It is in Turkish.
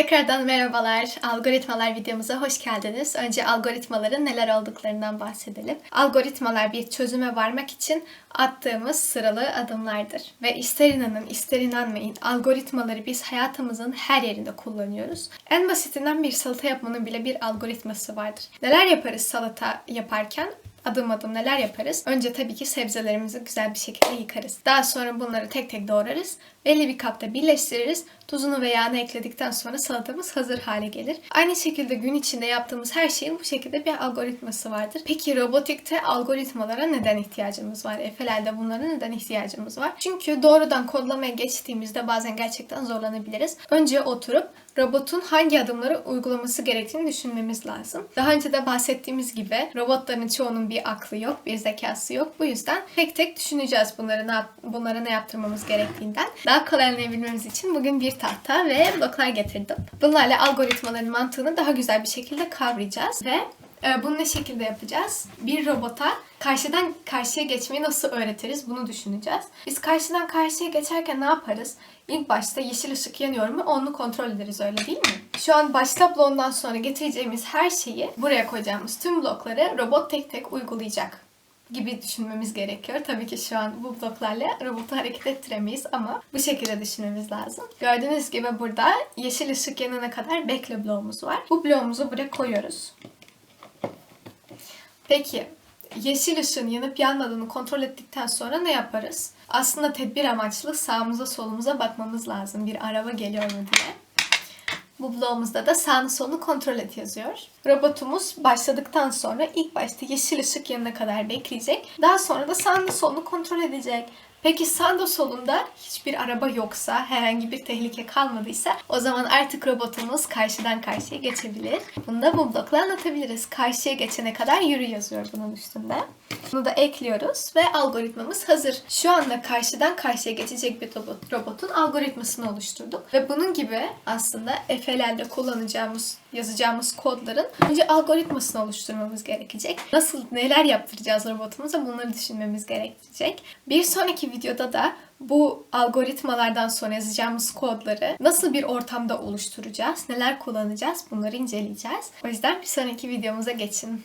Tekrardan merhabalar. Algoritmalar videomuza hoş geldiniz. Önce algoritmaların neler olduklarından bahsedelim. Algoritmalar bir çözüme varmak için attığımız sıralı adımlardır. Ve ister inanın ister inanmayın algoritmaları biz hayatımızın her yerinde kullanıyoruz. En basitinden bir salata yapmanın bile bir algoritması vardır. Neler yaparız salata yaparken? Adım adım neler yaparız? Önce tabii ki sebzelerimizi güzel bir şekilde yıkarız. Daha sonra bunları tek tek doğrarız. Belli bir kapta birleştiririz. Tuzunu ve yağını ekledikten sonra salatamız hazır hale gelir. Aynı şekilde gün içinde yaptığımız her şeyin bu şekilde bir algoritması vardır. Peki robotikte algoritmalara neden ihtiyacımız var? Efelerde bunlara neden ihtiyacımız var? Çünkü doğrudan kodlamaya geçtiğimizde bazen gerçekten zorlanabiliriz. Önce oturup robotun hangi adımları uygulaması gerektiğini düşünmemiz lazım. Daha önce de bahsettiğimiz gibi robotların çoğunun bir aklı yok, bir zekası yok. Bu yüzden tek tek düşüneceğiz bunları ne bunlara ne yaptırmamız gerektiğinden. Daha kolay anlayabilmemiz için bugün bir tahta ve bloklar getirdim. Bunlarla algoritmaların mantığını daha güzel bir şekilde kavrayacağız ve bunu ne şekilde yapacağız? Bir robota karşıdan karşıya geçmeyi nasıl öğretiriz bunu düşüneceğiz. Biz karşıdan karşıya geçerken ne yaparız? İlk başta yeşil ışık yanıyor mu onu kontrol ederiz öyle değil mi? Şu an baş tablondan sonra getireceğimiz her şeyi buraya koyacağımız tüm blokları robot tek tek uygulayacak gibi düşünmemiz gerekiyor. Tabii ki şu an bu bloklarla robotu hareket ettiremeyiz ama bu şekilde düşünmemiz lazım. Gördüğünüz gibi burada yeşil ışık yanana kadar bekle bloğumuz var. Bu bloğumuzu buraya koyuyoruz. Peki yeşil ışığın yanıp yanmadığını kontrol ettikten sonra ne yaparız? Aslında tedbir amaçlı sağımıza solumuza bakmamız lazım. Bir araba geliyor mu diye. Bu bloğumuzda da sağını solunu kontrol et yazıyor. Robotumuz başladıktan sonra ilk başta yeşil ışık yanına kadar bekleyecek. Daha sonra da sağını solunu kontrol edecek. Peki sağda solunda hiçbir araba yoksa, herhangi bir tehlike kalmadıysa o zaman artık robotumuz karşıdan karşıya geçebilir. Bunu da bu blokla anlatabiliriz. Karşıya geçene kadar yürü yazıyor bunun üstünde. Bunu da ekliyoruz ve algoritmamız hazır. Şu anda karşıdan karşıya geçecek bir robot, robotun algoritmasını oluşturduk. Ve bunun gibi aslında Efeler'de kullanacağımız, yazacağımız kodların önce algoritmasını oluşturmamız gerekecek. Nasıl, neler yaptıracağız robotumuza bunları düşünmemiz gerekecek. Bir sonraki videoda da bu algoritmalardan sonra yazacağımız kodları nasıl bir ortamda oluşturacağız, neler kullanacağız bunları inceleyeceğiz. O yüzden bir sonraki videomuza geçin.